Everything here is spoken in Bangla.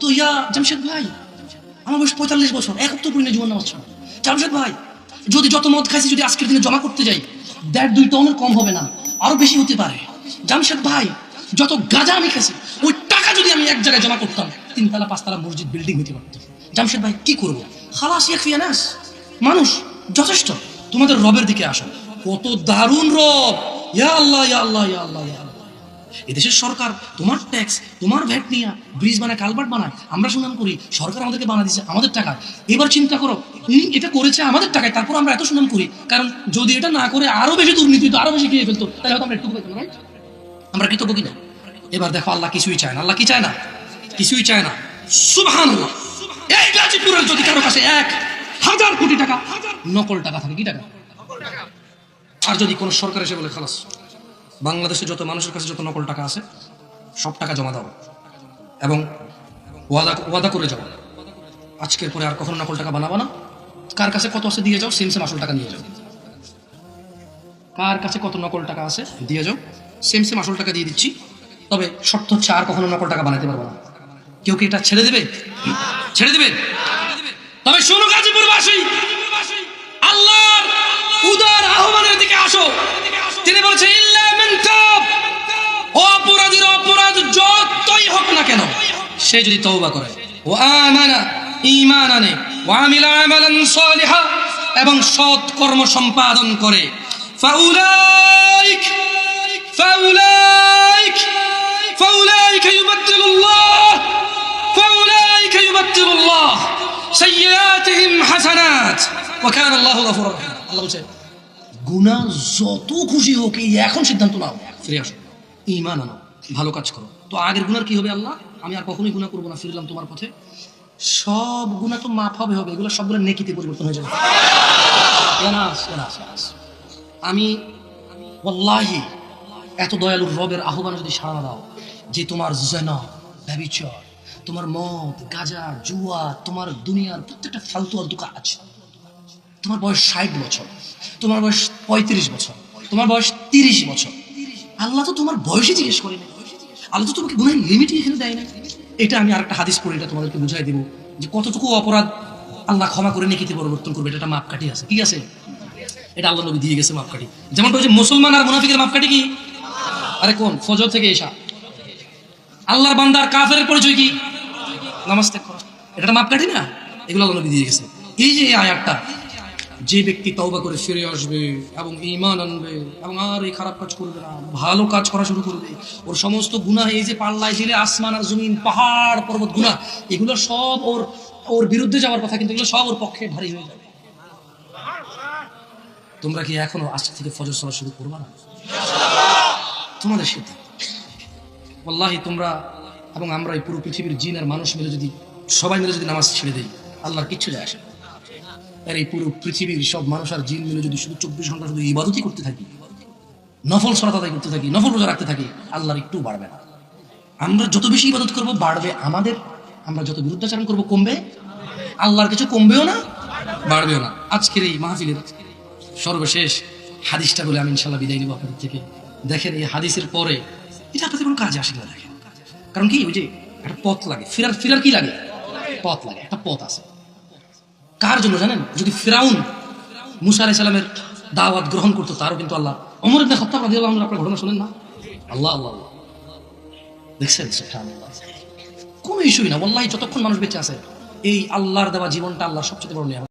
তো ইয়া জামশেদ ভাই, আমার বয়স পঁয়তাল্লিশ বছর এক তো পরিণে জীবন নামাজ ছাড়া। জামশেদ ভাই, যদি যত মদ খাইছি, যদি আজকের দিনে জমা করতে যাই, দেড় দুই টনের কম হবে না, আরও বেশি হতে পারে। জামশেদ ভাই, যত গাঁজা আমি খাইছি, ওই টাকা যদি আমি এক জায়গায় জমা করতাম, তিনতলা, পাঁচতলা মসজিদ বিল্ডিং হতে পারত। জামশেদ ভাই, কি করব? খালাস ইয়াকফি নাস। মানুষ, যথেষ্ট। তোমাদের রবের দিকে আসো। কত দারুণ রব। ইয়া আল্লাহ ইয়া আল্লাহ ইয়া আল্লাহ ইয়া আল্লাহ। এদেশের সরকার তোমার ট্যাক্স তোমার ভ্যাট নিয়ে ব্রিজ বানায় কালভার্ট বানায়, আমরা সুনাম করি, সরকার আমাদেরকে বানা দিচ্ছে আমাদের টাকায়। এবার চিন্তা করো, উনি এটা করেছে আমাদের টাকায়, তারপর আমরা এত সুনাম করি। কারণ যদি এটা না করে, আরও বেশি দুর্নীতি হতো আরও বেশি খেয়ে ফেলতো, তাহলে হয়তো আমরা একটু পেতাম রাইট আমরা কৃতজ্ঞ কিনা? এবার দেখো, আল্লাহ কিছুই চায় না, আল্লাহ কি চায় না? কিছুই চায় না। সুবহানাল্লাহ। এই গাজীপুরের যদি কারও কাছে এক হাজার কোটি টাকা, নকল টাকা থাকে, কি টাকা? আর যদি কোনো সরকার এসে বলে, খালাস বাংলাদেশে যত মানুষের কাছে যত নকল টাকা আছে, সব টাকা জমা দাও। এবং ওয়াদা ওয়াদা করে যাও। আজকের পরে আর কখনো নকল টাকা বানাবো না। কার কাছে কত আছে দিয়ে যাও সেম সেম আসল টাকা নিয়ে যাও। কার কাছে কত নকল টাকা আছে, দিয়ে যাও সেম সেম আসল টাকা দিয়ে দিচ্ছি। তবে শর্ত হচ্ছে আর কখনো নকল টাকা বানাতে পারব না। কেউ কি এটা ছেড়ে দেবে? ছেড়ে দেবে? তবে শোনো গাজীপুরবাসী, আল্লাহর উদার আহ্বানের দিকে আসো। তিনি বলছে কেন? সে যদি তওবা করে। ও আমানা, ঈমান আনে। ওয়া আমিলা আমালান সালিহা। এবং সৎ কর্ম সম্পাদন করে। ফাউলাইক ফাউলাইক ফাউলাইক ইউবাদদিলুল্লাহ ফাউলাইক ইউবাদদিলুল্লাহ সাইয়্যাতিহিম হাসানাত। ওয়া কানা আল্লাহু গফুরুর রহিম। আল্লাহ বলছে গুণা যত খুশি হোক এখন সিদ্ধান্ত নাও। ফিরে আসো। ইমান আনো। ভালো কাজ করো। তো আগের গুনার কি হবে আল্লাহ? আমি আর কখনোই গুণা করব না, ফিরলাম তোমার পথে। সব গুণা তো মাফ হবে হবে। এগুলো সবগুলো নেকিতে পরিবর্তন হয়ে যাবে। আমি, ওয়াল্লাহি, এত দয়ালুর রবের আহ্বান যদি সাড়া দাও যে তোমার জেনা, ব্যবিচার, তোমার মদ, গাজা, জুয়া, তোমার দুনিয়ার প্রত্যেকটা ফালতু দোকান আছে। তোমার বয়স ষাট বছর, তোমার বয়স পঁয়ত্রিশ বছর, তোমার বয়স তিরিশ বছর আল্লাহ তো তোমার বয়সে জিজ্ঞেস করে না আল্লাহ তো তোমাকে গুণের লিমিটই এখানে দেয় না এটা আমি আরেকটা হাদিস পড়ে এটা তোমাদেরকে বুঝাই দেবো যে কতটুকু অপরাধ আল্লাহ ক্ষমা করে নেকিতে পরিবর্তন করবে, এটা একটা মাপকাঠি আছে। কি আছে? এটা আল্লাহ নবী দিয়ে গেছে মাপকাঠি। যেমন বলছে মুসলমান আর মুনাফিকের মাপকাঠি কি? আরে কোন? ফজর থেকে এসা আল্লাহর বান্দার কাফের পরিচয় কি? নামাজ ত্যাগ করা। এটা মাপকাঠি না? এগুলো আল্লাহ নবী দিয়ে গেছে। এই যে এই আয়াতটা যে ব্যক্তি তওবা করে ফিরে আসবে এবং ঈমান আনবে এবং আর এই খারাপ কাজ করবে না, ভালো কাজ করা শুরু করবে, ওর সমস্ত গুনাহ এই যে পাল্লায় দিলে আসমান আর জমিন, পাহাড়, পর্বত গুনাহ, এগুলো সব ওর ওর বিরুদ্ধে যাওয়ার কথা, কিন্তু এগুলো সব ওর পক্ষে ভারী হয়ে যাবে। তোমরা কি এখনও আজকে থেকে ফজর সলা শুরু করবা না? তোমাদের সিদ্ধান্ত। আল্লাহি তোমরা এবং আমরা এই পুরো পৃথিবীর জিন আর মানুষ মিলে যদি, সবাই মিলে যদি নামাজ ছেড়ে দেই, আল্লাহর কিচ্ছু যায় আসে না। আর এই পুরো পৃথিবীর সব মানুষ আর জিন মিলে যদি শুধু চব্বিশ ঘণ্টা শুধু ইবাদতই করতে থাকি, নফল সরাত আদায় করতে থাকি, নফল রোজা রাখতে থাকি, আল্লাহর একটু বাড়বে না। আমরা যত বেশি ইবাদত করব, বাড়বে আমাদের, আমরা যত বিরুদ্ধাচরণ করব, কমবে? আল্লাহর কিছু কমবেও না, বাড়বেও না। আজকের এই মাহফিলের সর্বশেষ হাদিসটা বলে আমি ইনশাল্লাহ বিদায় নিব আপনাদের থেকে। দেখেন এই হাদিসের পরে, এটা আপনাদের কোনো কাজে আসে না দেখেন। কারণ কি, ওই যে একটা পথ লাগে, ফেরার ফেরার কি লাগে? পথ লাগে, একটা পথ আছে। কার জন্য জানেন? যদি ফিরাউন মুসা সালামের দাওয়াত গ্রহণ করতো তারও কিন্তু আল্লাহ। অমর ইবনে খত্তাব রাদিয়াল্লাহু আনহু আপনার ঘটনা শুনেন না? আল্লাহ আল্লাহ আল্লাহ। দেখছেন? সুবহানাল্লাহ। কোনো ইস্যুই না ওয়াল্লাহি যতক্ষণ মানুষ বেঁচে আছে এই আল্লাহর দেওয়া জীবনটা আল্লাহ সবচেয়ে বড় নিয়ামত।